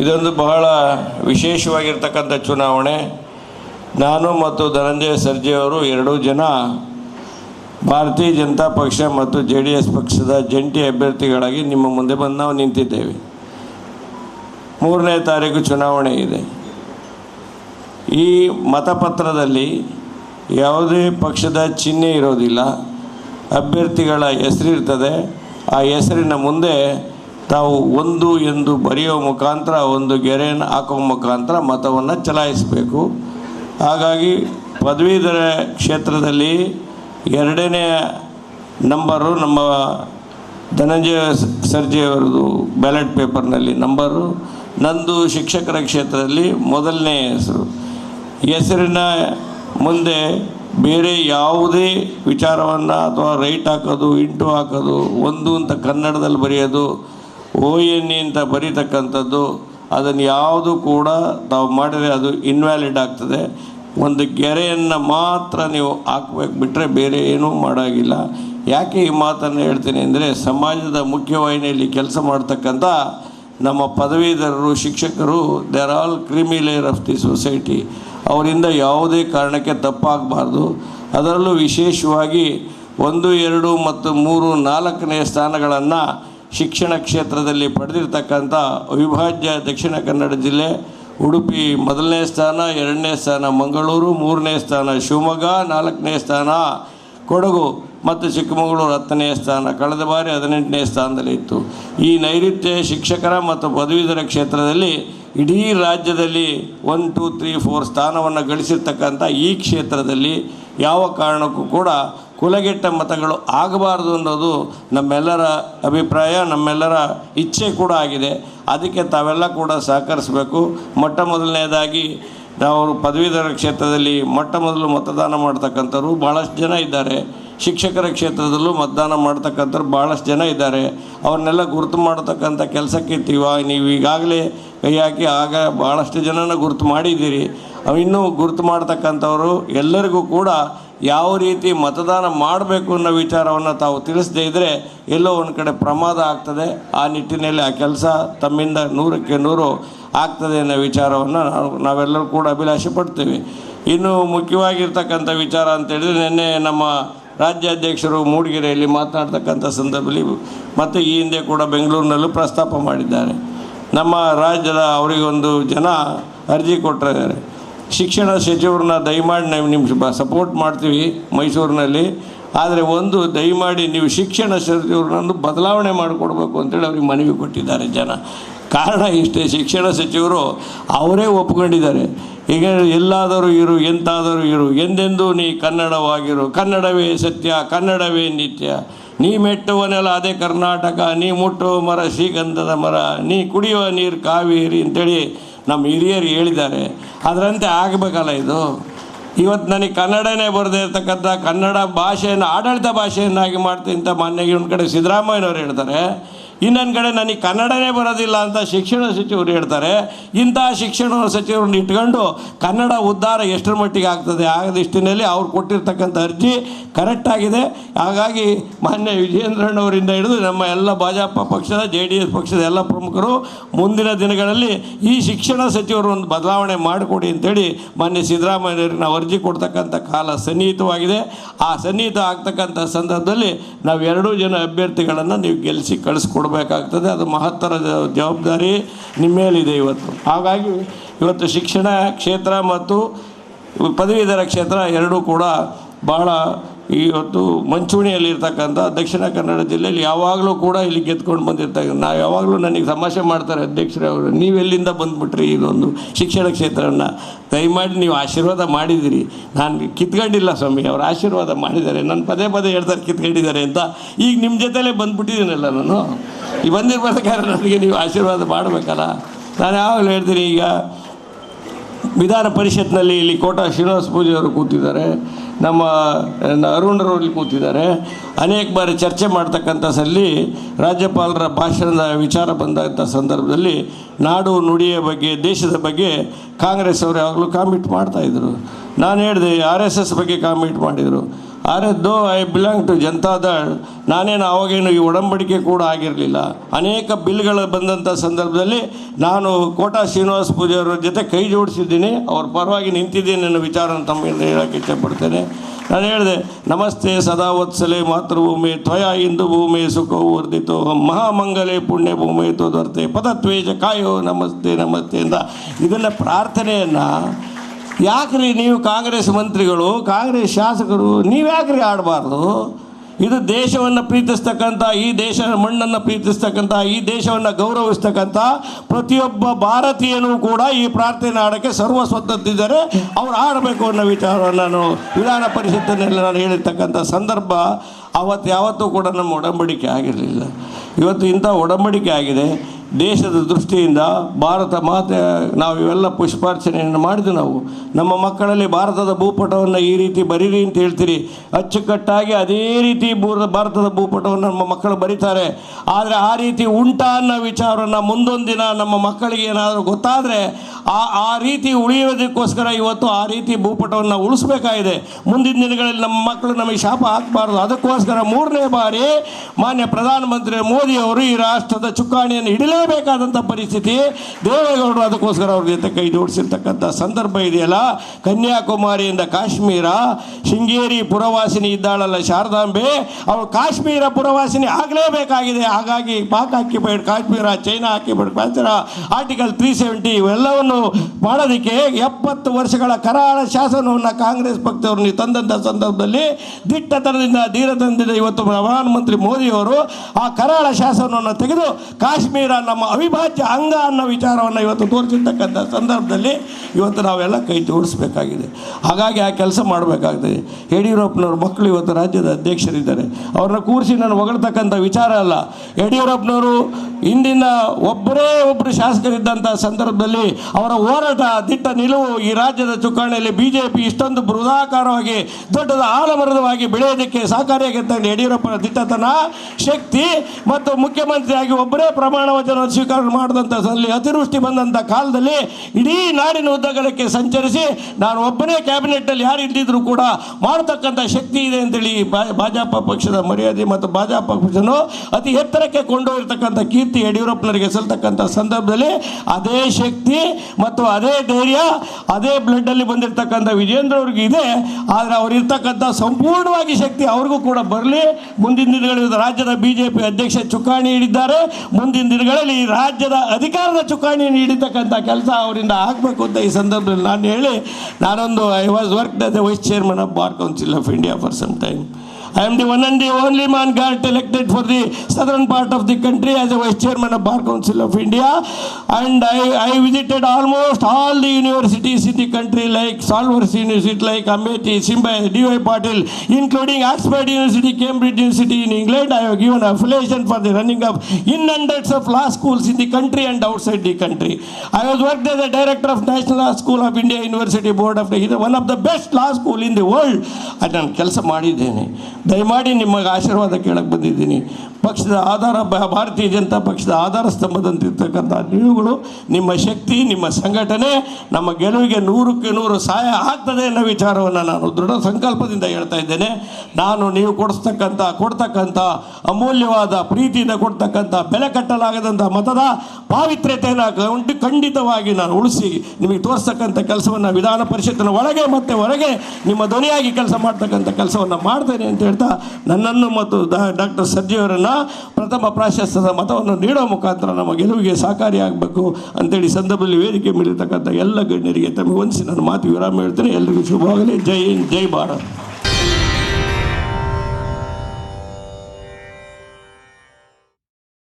ಇದೊಂದು ಬಹಳ ವಿಶೇಷವಾಗಿರ್ತಕ್ಕಂಥ ಚುನಾವಣೆ. ನಾನು ಮತ್ತು ಧನಂಜಯ ಸರ್ಜೆಯವರು ಎರಡೂ ಜನ ಭಾರತೀಯ ಜನತಾ ಪಕ್ಷ ಮತ್ತು ಜೆ ಡಿ ಎಸ್ ಪಕ್ಷದ ಜಂಟಿ ಅಭ್ಯರ್ಥಿಗಳಾಗಿ ನಿಮ್ಮ ಮುಂದೆ ಬಂದು ನಾವು ನಿಂತಿದ್ದೇವೆ. ಮೂರನೇ ತಾರೀಕು ಚುನಾವಣೆ ಇದೆ. ಈ ಮತಪತ್ರದಲ್ಲಿ ಯಾವುದೇ ಪಕ್ಷದ ಚಿಹ್ನೆ ಇರೋದಿಲ್ಲ. ಅಭ್ಯರ್ಥಿಗಳ ಹೆಸರಿರ್ತದೆ. ಆ ಹೆಸರಿನ ಮುಂದೆ ತಾವು ಒಂದು ಎಂದು ಬರೆಯುವ ಮುಖಾಂತರ, ಒಂದು ಗೆರೆಯನ್ನು ಹಾಕುವ ಮುಖಾಂತರ ಮತವನ್ನು ಚಲಾಯಿಸಬೇಕು. ಹಾಗಾಗಿ ಪದವೀಧರ ಕ್ಷೇತ್ರದಲ್ಲಿ ಎರಡನೇ ನಂಬರು ನಮ್ಮ ಧನಂಜಯ ಸರ್ಜೆಯವರದು ಬ್ಯಾಲೆಟ್ ಪೇಪರ್ನಲ್ಲಿ ನಂಬರು ನಂದು ಶಿಕ್ಷಕರ ಕ್ಷೇತ್ರದಲ್ಲಿ ಮೊದಲನೇ ಹೆಸರು. ಹೆಸರಿನ ಮುಂದೆ ಬೇರೆ ಯಾವುದೇ ವಿಚಾರವನ್ನು ಅಥವಾ ರೈಟ್ ಹಾಕೋದು, ಇಂಟು ಹಾಕೋದು, ಒಂದು ಅಂತ ಕನ್ನಡದಲ್ಲಿ ಬರೆಯೋದು ಓ ಎನ್ ಇ ಅಂತ ಬರೀತಕ್ಕಂಥದ್ದು, ಅದನ್ನು ಯಾವುದು ಕೂಡ ತಾವು ಮಾಡಿದರೆ ಅದು ಇನ್ವ್ಯಾಲಿಡ್ ಆಗ್ತದೆ. ಒಂದು ಗೆರೆಯನ್ನು ಮಾತ್ರ ನೀವು ಹಾಕ್ಬೇಕು ಬಿಟ್ಟರೆ ಬೇರೆ ಏನೂ ಮಾಡೋಂಗಿಲ್ಲ. ಯಾಕೆ ಈ ಮಾತನ್ನು ಹೇಳ್ತೀನಿ ಅಂದರೆ, ಸಮಾಜದ ಮುಖ್ಯವಾಹಿನಿಯಲ್ಲಿ ಕೆಲಸ ಮಾಡ್ತಕ್ಕಂಥ ನಮ್ಮ ಪದವೀಧರರು, ಶಿಕ್ಷಕರು they are all creamy layer of the society. ಅವರಿಂದ ಯಾವುದೇ ಕಾರಣಕ್ಕೆ ತಪ್ಪಾಗಬಾರ್ದು. ಅದರಲ್ಲೂ ವಿಶೇಷವಾಗಿ ಒಂದು, ಎರಡು ಮತ್ತು ಮೂರು ನಾಲ್ಕನೇ ಸ್ಥಾನಗಳನ್ನು ಶಿಕ್ಷಣ ಕ್ಷೇತ್ರದಲ್ಲಿ ಪಡೆದಿರ್ತಕ್ಕಂಥ ಅವಿಭಾಜ್ಯ ದಕ್ಷಿಣ ಕನ್ನಡ ಜಿಲ್ಲೆ, ಉಡುಪಿ ಮೊದಲನೇ ಸ್ಥಾನ, ಎರಡನೇ ಸ್ಥಾನ ಮಂಗಳೂರು, ಮೂರನೇ ಸ್ಥಾನ ಶಿವಮೊಗ್ಗ, ನಾಲ್ಕನೇ ಸ್ಥಾನ ಕೊಡಗು ಮತ್ತು ಚಿಕ್ಕಮಗಳೂರು ಹತ್ತನೇ ಸ್ಥಾನ ಕಳೆದ ಬಾರಿ ಹದಿನೆಂಟನೇ ಸ್ಥಾನದಲ್ಲಿ ಇತ್ತು. ಈ ನೈಋತ್ಯ ಶಿಕ್ಷಕರ ಮತ್ತು ಪದವೀಧರ ಕ್ಷೇತ್ರದಲ್ಲಿ ಇಡೀ ರಾಜ್ಯದಲ್ಲಿ ಒನ್ ಟೂ ತ್ರೀ ಫೋರ್ ಸ್ಥಾನವನ್ನು ಗಳಿಸಿರ್ತಕ್ಕಂಥ ಈ ಕ್ಷೇತ್ರದಲ್ಲಿ ಯಾವ ಕಾರಣಕ್ಕೂ ಕೂಡ ಕುಲಗೆಟ್ಟ ಮತಗಳು ಆಗಬಾರ್ದು ಅನ್ನೋದು ನಮ್ಮೆಲ್ಲರ ಅಭಿಪ್ರಾಯ, ನಮ್ಮೆಲ್ಲರ ಇಚ್ಛೆ ಕೂಡ ಆಗಿದೆ. ಅದಕ್ಕೆ ತಾವೆಲ್ಲ ಕೂಡ ಸಹಕರಿಸಬೇಕು. ಮೊಟ್ಟ ಮೊದಲನೇದಾಗಿ ನಾವು ಪದವೀಧರ ಕ್ಷೇತ್ರದಲ್ಲಿ ಮೊಟ್ಟ ಮೊದಲು ಮತದಾನ ಮಾಡ್ತಕ್ಕಂಥವ್ರು ಭಾಳಷ್ಟು ಜನ ಇದ್ದಾರೆ. ಶಿಕ್ಷಕರ ಕ್ಷೇತ್ರದಲ್ಲೂ ಮತದಾನ ಮಾಡ್ತಕ್ಕಂಥವ್ರು ಭಾಳಷ್ಟು ಜನ ಇದ್ದಾರೆ. ಅವ್ರನ್ನೆಲ್ಲ ಗುರುತು ಮಾಡತಕ್ಕಂಥ ಕೆಲಸಕ್ಕೆ ತೀವ ನೀವು ಈಗಾಗಲೇ ಕೈ ಹಾಕಿ ಆಗ ಭಾಳಷ್ಟು ಜನನ ಗುರುತು ಮಾಡಿದ್ದೀರಿ. ಇನ್ನೂ ಗುರುತು ಮಾಡ್ತಕ್ಕಂಥವ್ರು ಎಲ್ಲರಿಗೂ ಕೂಡ ಯಾವ ರೀತಿ ಮತದಾನ ಮಾಡಬೇಕು ಅನ್ನೋ ವಿಚಾರವನ್ನು ತಾವು ತಿಳಿಸದೇ ಇದ್ದರೆ ಎಲ್ಲೋ ಒಂದು ಕಡೆ ಪ್ರಮಾದ ಆಗ್ತದೆ. ಆ ನಿಟ್ಟಿನಲ್ಲಿ ಆ ಕೆಲಸ ತಮ್ಮಿಂದ ನೂರಕ್ಕೆ ನೂರು ಆಗ್ತದೆ ಅನ್ನೋ ವಿಚಾರವನ್ನು ನಾವು ನಾವೆಲ್ಲರೂ ಕೂಡ ಅಭಿಲಾಷೆ ಪಡ್ತೀವಿ. ಇನ್ನು ಮುಖ್ಯವಾಗಿರ್ತಕ್ಕಂಥ ವಿಚಾರ ಅಂತೇಳಿದರೆ ನಿನ್ನೆ ನಮ್ಮ ರಾಜ್ಯಾಧ್ಯಕ್ಷರು ಮೂಡಿಗೆರೆಯಲ್ಲಿ ಮಾತನಾಡ್ತಕ್ಕಂಥ ಸಂದರ್ಭದಲ್ಲಿ ಮತ್ತು ಈ ಹಿಂದೆ ಕೂಡ ಬೆಂಗಳೂರಿನಲ್ಲೂ ಪ್ರಸ್ತಾಪ ಮಾಡಿದ್ದಾರೆ. ನಮ್ಮ ರಾಜ್ಯದ ಅವರಿಗೊಂದು ಜನ ಅರ್ಜಿ ಕೊಟ್ಟಿದ್ದಾರೆ. ಶಿಕ್ಷಣ ಸಚಿವರನ್ನ ದಯಮಾಡಿ ನಾವು ನಿಮ್ಮ ಸಪೋರ್ಟ್ ಮಾಡ್ತೀವಿ ಮೈಸೂರಿನಲ್ಲಿ. ಆದರೆ ಒಂದು ದಯಮಾಡಿ ನೀವು ಶಿಕ್ಷಣ ಸಚಿವರನ್ನು ಬದಲಾವಣೆ ಮಾಡಿಕೊಡ್ಬೇಕು ಅಂತೇಳಿ ಅವ್ರಿಗೆ ಮನವಿ ಕೊಟ್ಟಿದ್ದಾರೆ ಜನ. ಕಾರಣ ಇಷ್ಟೇ, ಶಿಕ್ಷಣ ಸಚಿವರು ಅವರೇ ಒಪ್ಕೊಂಡಿದ್ದಾರೆ. ಈಗ ಎಲ್ಲಾದರೂ ಇರು, ಎಂತಾದರೂ ಇರು, ಎಂದೆಂದೂ ನೀ ಕನ್ನಡವಾಗಿರು, ಕನ್ನಡವೇ ಸತ್ಯ, ಕನ್ನಡವೇ ನಿತ್ಯ. ನೀ ಮೆಟ್ಟುವನೆಲ್ಲ ಅದೇ ಕರ್ನಾಟಕ, ನೀ ಮುಟ್ಟುವ ಮರ ಶ್ರೀಗಂಧದ ಮರ, ನೀ ಕುಡಿಯುವ ನೀರು ಕಾವೇರಿ ಅಂತೇಳಿ ನಮ್ಮ ಹಿರಿಯರು ಹೇಳಿದ್ದಾರೆ. ಅದರಂತೆ ಆಗಬೇಕಲ್ಲ ಇದು? ಇವತ್ತು ನನಗೆ ಕನ್ನಡನೇ ಬರದೇ ಇರತಕ್ಕಂಥ ಕನ್ನಡ ಭಾಷೆಯನ್ನು, ಆಡಳಿತ ಭಾಷೆಯನ್ನಾಗಿ ಮಾಡ್ತೀನಿ ಅಂತ ಮಾನ್ಯ ಒಂದು ಕಡೆ ಸಿದ್ದರಾಮಯ್ಯನವ್ರು ಹೇಳ್ತಾರೆ. ಇನ್ನೊಂದು ಕಡೆ ನನಗೆ ಕನ್ನಡನೇ ಬರೋದಿಲ್ಲ ಅಂತ ಶಿಕ್ಷಣ ಸಚಿವರು ಹೇಳ್ತಾರೆ. ಇಂಥ ಶಿಕ್ಷಣ ಸಚಿವರನ್ನ ಇಟ್ಕೊಂಡು ಕನ್ನಡ ಉದ್ಧಾರ ಎಷ್ಟರ ಮಟ್ಟಿಗೆ ಆಗ್ತದೆ ಆಗದಿಷ್ಟಿನಲ್ಲಿ ಅವ್ರು ಕೊಟ್ಟಿರ್ತಕ್ಕಂಥ ಅರ್ಜಿ ಕರೆಕ್ಟಾಗಿದೆ ಹಾಗಾಗಿ ಮಾನ್ಯ ವಿಜಯೇಂದ್ರಣ್ಣವರಿಂದ ಹಿಡಿದು ನಮ್ಮ ಎಲ್ಲ ಭಾಜಪ ಪಕ್ಷದ ಜೆ ಡಿ ಎಸ್ ಪಕ್ಷದ ಎಲ್ಲ ಪ್ರಮುಖರು ಮುಂದಿನ ದಿನಗಳಲ್ಲಿ ಈ ಶಿಕ್ಷಣ ಸಚಿವರು ಒಂದು ಬದಲಾವಣೆ ಮಾಡಿಕೊಡಿ ಅಂತೇಳಿ ಮಾನ್ಯ ಸಿದ್ದರಾಮಯ್ಯವ್ರಿಗೆ ನಾವು ಅರ್ಜಿ ಕೊಡ್ತಕ್ಕಂಥ ಕಾಲ ಸನ್ನಿಹಿತವಾಗಿದೆ. ಆ ಸನ್ನಿಹಿತ ಆಗ್ತಕ್ಕಂಥ ಸಂದರ್ಭದಲ್ಲಿ ನಾವು ಎರಡೂ ಜನ ಅಭ್ಯರ್ಥಿಗಳನ್ನು ನೀವು ಗೆಲ್ಲಿಸಿ ಕಳಿಸ್ಕೊಡ್ಬೇಕಾಗ್ತದೆ ಅದು ಮಹತ್ತರ ಜವಾಬ್ದಾರಿ ನಿಮ್ಮ ಮೇಲಿದೆ ಇವತ್ತು. ಹಾಗಾಗಿ ಇವತ್ತು ಶಿಕ್ಷಣ ಕ್ಷೇತ್ರ ಮತ್ತು ಪದವೀಧರ ಕ್ಷೇತ್ರ ಎರಡೂ ಕೂಡ ಬಹಳ ಇವತ್ತು ಮಂಚೂಣಿಯಲ್ಲಿರ್ತಕ್ಕಂಥ ದಕ್ಷಿಣ ಕನ್ನಡ ಜಿಲ್ಲೆಯಲ್ಲಿ ಯಾವಾಗಲೂ ಕೂಡ ಇಲ್ಲಿ ಗೆದ್ಕೊಂಡು ಬಂದಿರ್ತಕ್ಕ ನಾವು ಯಾವಾಗಲೂ ನನಗೆ ತಮಾಷೆ ಮಾಡ್ತಾರೆ ಅಧ್ಯಕ್ಷರೇ ಅವರು. ನೀವೆಲ್ಲಿಂದ ಬಂದುಬಿಟ್ರಿ ಇದೊಂದು ಶಿಕ್ಷಣ ಕ್ಷೇತ್ರವನ್ನು? ದಯಮಾಡಿ ನೀವು ಆಶೀರ್ವಾದ ಮಾಡಿದಿರಿ. ನಾನು ಕಿತ್ಕೊಂಡಿಲ್ಲ ಸ್ವಾಮಿ, ಅವರು ಆಶೀರ್ವಾದ ಮಾಡಿದ್ದಾರೆ. ನಾನು ಪದೇ ಪದೇ ಹೇಳ್ತಾರೆ ಕಿತ್ಕೊಂಡಿದ್ದಾರೆ ಅಂತ. ಈಗ ನಿಮ್ಮ ಜೊತೆಲೇ ಬಂದುಬಿಟ್ಟಿದ್ದೀನಲ್ಲ ನಾನು. ಈ ಬಂದಿರ್ಬೇಕಾದ್ರೆ ನನಗೆ ನೀವು ಆಶೀರ್ವಾದ ಮಾಡಬೇಕಲ್ಲ. ನಾನು ಯಾವಾಗಲೂ ಹೇಳ್ತೀನಿ, ಈಗ ವಿಧಾನ ಪರಿಷತ್ನಲ್ಲಿ ಇಲ್ಲಿ ಕೋಟ ಶ್ರೀನಿವಾಸ ಪೂಜೆಯವರು ಕೂತಿದ್ದಾರೆ. ನಮ್ಮ ಅರುಣರು ಅರುಣ್ರವರು ಇಲ್ಲಿ ಕೂತಿದ್ದಾರೆ. ಅನೇಕ ಬಾರಿ ಚರ್ಚೆ ಮಾಡ್ತಕ್ಕಂಥ ಸಲ್ಲಿ ರಾಜ್ಯಪಾಲರ ಭಾಷಣದ ವಿಚಾರ ಬಂದಂಥ ಸಂದರ್ಭದಲ್ಲಿ ನಾಡು ನುಡಿಯ ಬಗ್ಗೆ, ದೇಶದ ಬಗ್ಗೆ ಕಾಂಗ್ರೆಸ್ ಅವರು ಯಾವಾಗಲೂ ಕಾಮಿಟ್ ಮಾಡ್ತಾಯಿದ್ರು ನಾನು ಹೇಳಿದೆ, ಆರ್ ಎಸ್ ಎಸ್ ಬಗ್ಗೆ ಕಾಮಿಟ್ ಮಾಡಿದರು. ಆದರೆ though I belong to Janata Dal ನಾನೇನು ಆವಾಗೇನು ಈ ಒಡಂಬಡಿಕೆ ಕೂಡ ಆಗಿರಲಿಲ್ಲ. ಅನೇಕ ಬಿಲ್ಗಳು ಬಂದಂಥ ಸಂದರ್ಭದಲ್ಲಿ ನಾನು ಕೋಟಾ ಶ್ರೀನಿವಾಸ ಪೂಜಾರವ್ರ ಜೊತೆ ಕೈ ಜೋಡಿಸಿದ್ದೀನಿ. ಅವ್ರ ಪರವಾಗಿ ನಿಂತಿದ್ದೀನಿ ನನ್ನ ವಿಚಾರ ತಮಗೆ ಹೇಳೋಕ್ಕೆ ಇಷ್ಟಪಡ್ತೇನೆ. ನಾನು ಹೇಳಿದೆ, ನಮಸ್ತೆ ಸದಾ ವತ್ಸಲೆ ಮಾತೃಭೂಮಿ, ತ್ವಯ ಇಂದು ಭೂಮಿ ಸುಖವು ವರ್ಧಿತು, ಮಹಾಮಂಗಲೆ ಪುಣ್ಯ ಭೂಮಿ ತೋದರ್ತೆ ಪದತ್ವೇಜ ಕಾಯೋ ನಮಸ್ತೆ ನಮಸ್ತೆ ಅಂತ ಇದನ್ನು ಪ್ರಾರ್ಥನೆಯನ್ನು ಯಾಕ್ರಿ ನೀವು ಕಾಂಗ್ರೆಸ್ ಮಂತ್ರಿಗಳು, ಕಾಂಗ್ರೆಸ್ ಶಾಸಕರು ನೀವ್ಯಾಕ್ರಿ ಆಡಬಾರ್ದು? ಇದು ದೇಶವನ್ನು ಪ್ರೀತಿಸ್ತಕ್ಕಂಥ, ಈ ದೇಶ ಮಣ್ಣನ್ನು ಪ್ರೀತಿಸ್ತಕ್ಕಂಥ, ಈ ದೇಶವನ್ನು ಗೌರವಿಸ್ತಕ್ಕಂಥ ಪ್ರತಿಯೊಬ್ಬ ಭಾರತೀಯನೂ ಕೂಡ ಈ ಪ್ರಾರ್ಥನೆ ಆಡೋಕ್ಕೆ ಸರ್ವಸ್ವತಂತ್ರಿದ್ದಾರೆ ಅವ್ರು ಆಡಬೇಕು ಅನ್ನೋ ವಿಚಾರವನ್ನು ನಾನು ವಿಧಾನ ಪರಿಷತ್ತಿನಲ್ಲಿ ನಾನು ಹೇಳಿರ್ತಕ್ಕಂಥ ಸಂದರ್ಭ ಅವತ್ತು ಯಾವತ್ತೂ ಕೂಡ ನಮ್ಮ ಒಡಂಬಡಿಕೆ ಆಗಿರಲಿಲ್ಲ. ಇವತ್ತು ಇಂಥ ಒಡಂಬಡಿಕೆ ಆಗಿದೆ. ದೇಶದ ದೃಷ್ಟಿಯಿಂದ ಭಾರತ ಮಾತೆ, ನಾವು ಇವೆಲ್ಲ ಪುಷ್ಪಾರ್ಚನೆಯನ್ನು ಮಾಡಿದ್ವಿ ನಾವು. ನಮ್ಮ ಮಕ್ಕಳಲ್ಲಿ ಭಾರತದ ಭೂಪಟವನ್ನು ಈ ರೀತಿ ಬರೀರಿ ಅಂತ ಹೇಳ್ತೀರಿ. ಅಚ್ಚುಕಟ್ಟಾಗಿ ಅದೇ ರೀತಿ ಭಾರತದ ಭೂಪಟವನ್ನು ನಮ್ಮ ಮಕ್ಕಳು ಬರೀತಾರೆ. ಆದರೆ ಆ ರೀತಿ ಉಂಟಾ ಅನ್ನೋ ವಿಚಾರವನ್ನು ಮುಂದೊಂದು ದಿನ ನಮ್ಮ ಮಕ್ಕಳಿಗೆ ಏನಾದರೂ ಗೊತ್ತಾದರೆ ಆ ಆ ರೀತಿ ಉಳಿಯೋದಕ್ಕೋಸ್ಕರ ಇವತ್ತು ಆ ರೀತಿ ಭೂಪಟವನ್ನು ಉಳಿಸ್ಬೇಕಾಗಿದೆ. ಮುಂದಿನ ದಿನಗಳಲ್ಲಿ ನಮ್ಮ ಮಕ್ಕಳು ನಮಗೆ ಶಾಪ ಹಾಕಬಾರ್ದು. ಅದಕ್ಕೋಸ್ಕರ ಮೂರನೇ ಬಾರಿ ಮಾನ್ಯ ಪ್ರಧಾನಮಂತ್ರಿ ಮೋದಿಯವರು ಈ ರಾಷ್ಟ್ರದ ಚುಕ್ಕಾಣಿಯನ್ನು ಹಿಡಲೇಬೇಕಾದಂಥ ಪರಿಸ್ಥಿತಿ. ದೇವೇಗೌಡರು ಅದಕ್ಕೋಸ್ಕರ ಅವ್ರ ಜೊತೆ ಕೈ ಜೋಡಿಸಿರ್ತಕ್ಕಂಥ ಸಂದರ್ಭ ಇದೆಯಲ್ಲ. ಕನ್ಯಾಕುಮಾರಿಯಿಂದ ಕಾಶ್ಮೀರ, ಶೃಂಗೇರಿ ಪುರವಾಸಿನಿ ಇದ್ದಾಳಲ್ಲ ಶಾರದಾಂಬೆ, ಅವಳು ಕಾಶ್ಮೀರ ಪುರವಾಸಿನಿ ಆಗಲೇಬೇಕಾಗಿದೆ. ಹಾಗಾಗಿ Pak occupied Kashmir, China occupied Kashmir, article three seventy ಇವೆಲ್ಲವನ್ನು ಮಾಡೋದಕ್ಕೆ ಎಪ್ಪತ್ತು ವರ್ಷಗಳ ಕರಾಳ ಶಾಸನವನ್ನು ಕಾಂಗ್ರೆಸ್ ಪಕ್ಷದವರು ನೀವು ತಂದಂಥ ಸಂದರ್ಭದಲ್ಲಿ ದಿಟ್ಟತನದಿಂದ ಧೀರತನದಿಂದ ಇವತ್ತು ಪ್ರಧಾನಮಂತ್ರಿ ಮೋದಿಯವರು ಆ ಕರಾಳ ಶಾಸನವನ್ನು ತೆಗೆದು ಕಾಶ್ಮೀರ ನಮ್ಮ ಅವಿಭಾಜ್ಯ ಅಂಗ ಅನ್ನೋ ವಿಚಾರವನ್ನು ಇವತ್ತು ತೋರಿಸಿರ್ತಕ್ಕಂಥ ಸಂದರ್ಭದಲ್ಲಿ ಇವತ್ತು ನಾವೆಲ್ಲ ಕೈ ಜೋಡಿಸ್ಬೇಕಾಗಿದೆ. ಹಾಗಾಗಿ ಆ ಕೆಲಸ ಮಾಡಬೇಕಾಗ್ತದೆ. ಯಡಿಯೂರಪ್ಪನವ್ರ ಮಕ್ಕಳು ಇವತ್ತು ರಾಜ್ಯದ ಅಧ್ಯಕ್ಷರಿದ್ದಾರೆ. ಅವ್ರನ್ನ ಕೂರಿಸಿ ನಾನು ಹೊಗಳ್ತಕ್ಕಂಥ ವಿಚಾರ ಅಲ್ಲ. ಯಡಿಯೂರಪ್ಪನವರು ಇಂದಿನ ಒಬ್ಬರೇ ಒಬ್ಬರು ಶಾಸಕರಿದ್ದಂಥ ಸಂದರ್ಭದಲ್ಲಿ ಅವರ ಹೋರಾಟ, ದಿಟ್ಟ ನಿಲುವು ಈ ರಾಜ್ಯದ ಚುಕ್ಕಾಣಿಯಲ್ಲಿ ಬಿ ಜೆ ಪಿ ಇಷ್ಟೊಂದು ಬೃಹದಾಕಾರವಾಗಿ, ದೊಡ್ಡದ ಆಲಮರದವಾಗಿ ಬೆಳೆಯೋದಕ್ಕೆ ಸಹಕಾರಿಯಾಗಿರ್ತಕ್ಕಂಥ ಯಡಿಯೂರಪ್ಪನ ದಿಟ್ಟತನ, ಶಕ್ತಿ ಮತ್ತು ಮುಖ್ಯಮಂತ್ರಿಯಾಗಿ ಒಬ್ಬರೇ ಪ್ರಮಾಣ ವಚನ ಸ್ವೀಕಾರ ಮಾಡಿದಂಥ ಸಲ್ಲಿ ಅತಿವೃಷ್ಟಿ ಬಂದಂಥ ಕಾಲದಲ್ಲಿ ಇಡೀ ನಾಡಿನ ಉದ್ದಗಳಕ್ಕೆ ಸಂಚರಿಸಿ ನಾನು ಒಬ್ಬನೇ ಕ್ಯಾಬಿನೆಟ್ಟಲ್ಲಿ ಯಾರು ಇದ್ದಿದ್ರು ಕೂಡ ಮಾಡತಕ್ಕಂಥ ಶಕ್ತಿ ಇದೆ ಅಂತೇಳಿ ಭಾಜಪ ಪಕ್ಷದ ಮರ್ಯಾದೆ ಮತ್ತು ಭಾಜಪ ಪಕ್ಷನು ಅತಿ ಎತ್ತರಕ್ಕೆ ಕೊಂಡೋಗಿರ್ತಕ್ಕಂಥ ಕೀರ್ತಿ ಯಡಿಯೂರಪ್ಪನವರಿಗೆ ಸಲ್ತಕ್ಕಂಥ ಸಂದರ್ಭದಲ್ಲಿ ಅದೇ ಶಕ್ತಿ ಮತ್ತು ಅದೇ ಧೈರ್ಯ, ಅದೇ ಬ್ಲಡ್ಡಲ್ಲಿ ಬಂದಿರತಕ್ಕಂಥ ವಿಜೇಂದ್ರ ಅವ್ರಿಗೆ ಇದೆ. ಆದರೆ ಅವರಿರ್ತಕ್ಕಂಥ ಸಂಪೂರ್ಣವಾಗಿ ಶಕ್ತಿ ಅವ್ರಿಗೂ ಕೂಡ ಬರಲಿ. ಮುಂದಿನ ದಿನಗಳಲ್ಲಿ ರಾಜ್ಯದ ಬಿ ಜೆ ಪಿ ಅಧ್ಯಕ್ಷ ಚುಕ್ಕಾಣಿ ಹಿಡಿದ್ದಾರೆ. ಮುಂದಿನ ದಿನಗಳಲ್ಲಿ ಈ ರಾಜ್ಯದ ಅಧಿಕಾರದ ಚುಕ್ಕಾಣಿ ನೀಡಿರ್ತಕ್ಕಂಥ ಕೆಲಸ ಅವರಿಂದ ಆಗಬೇಕು ಅಂತ ಈ ಸಂದರ್ಭದಲ್ಲಿ ನಾನು ಹೇಳಿ ನಾನೊಂದು I was work the vice chairman of bar council of India for some time I am the one and the only man got elected for the southern part of the country as a vice chairman of Bar Council of India. And I, I visited almost all the universities in the country like Salvers University, like Amity, Simba, D.Y. Patil, including Oxford University, Cambridge University in England. I have given affiliation for the running of in hundreds of law schools in the country and outside the country. I was worked as a director of National Law School of India University Board of one of the best law school in the world. ಅದು Kelsa ಕೆಲಸ ಮಾಡಿದ್ದೇನೆ ದಯಮಾಡಿ ನಿಮಗೆ ಆಶೀರ್ವಾದ ಕೇಳಕ್ಕೆ ಬಂದಿದ್ದೀನಿ. ಪಕ್ಷದ ಆಧಾರ ಭಾರತೀಯ ಜನತಾ ಪಕ್ಷದ ಆಧಾರ ಸ್ತಂಭದಂತಿರ್ತಕ್ಕಂಥ ನೀವುಗಳು ನಿಮ್ಮ ಶಕ್ತಿ, ನಿಮ್ಮ ಸಂಘಟನೆ, ನಮ್ಮ ಗೆಲುವಿಗೆ ನೂರಕ್ಕೆ ನೂರು ಸಹಾಯ ಆಗ್ತದೆ ಅನ್ನೋ ವಿಚಾರವನ್ನು ನಾನು ದೃಢ ಸಂಕಲ್ಪದಿಂದ ಹೇಳ್ತಾ ಇದ್ದೇನೆ. ನಾನು ನೀವು ಕೊಡಿಸ್ತಕ್ಕಂಥ, ಕೊಡ್ತಕ್ಕಂಥ ಅಮೂಲ್ಯವಾದ ಪ್ರೀತಿಯಿಂದ ಕೊಡ್ತಕ್ಕಂಥ ಬೆಲೆ ಕಟ್ಟಲಾಗದಂಥ ಮತದ ಪಾವಿತ್ರ್ಯತೆಯನ್ನು ಕಂಡು ಖಂಡಿತವಾಗಿ ನಾನು ಉಳಿಸಿ ನಿಮಗೆ ತೋರಿಸ್ತಕ್ಕಂಥ ಕೆಲಸವನ್ನು ವಿಧಾನ ಪರಿಷತ್ತಿನ ಒಳಗೆ ಮತ್ತು ಹೊರಗೆ ನಿಮ್ಮ ಧ್ವನಿಯಾಗಿ ಕೆಲಸ ಮಾಡ್ತಕ್ಕಂಥ ಕೆಲಸವನ್ನು ಮಾಡ್ತೇನೆ ಅಂತ ಹೇಳ್ತಾ ನನ್ನನ್ನು ಮತ್ತು ಡಾಕ್ಟರ್ ಸರ್ಜಿಯವರನ್ನು ಪ್ರಥಮ ಪ್ರಾಶಸ್ತ್ಯದ ಮತವನ್ನು ನೀಡೋ ಮುಖಾಂತರ ನಮ್ಮ ಗೆಲುವಿಗೆ ಸಹಕಾರಿಯಾಗಬೇಕು ಅಂತೇಳಿ ಸಂದರ್ಭದಲ್ಲಿ ವೇದಿಕೆ ಮೇಲಿರ್ತಕ್ಕಂಥ ಎಲ್ಲ ಗಣ್ಯರಿಗೆ ತಮಗೆ ಹೊಂದಿಸಿ ನನ್ನ ಮಾತು ವಿರಾಮ ಹೇಳ್ತೇನೆ. ಎಲ್ಲರಿಗೂ ಶುಭವಾಗಲಿ. ಜೈ ಹಿಂದ್, ಜೈ ಭಾರತ್.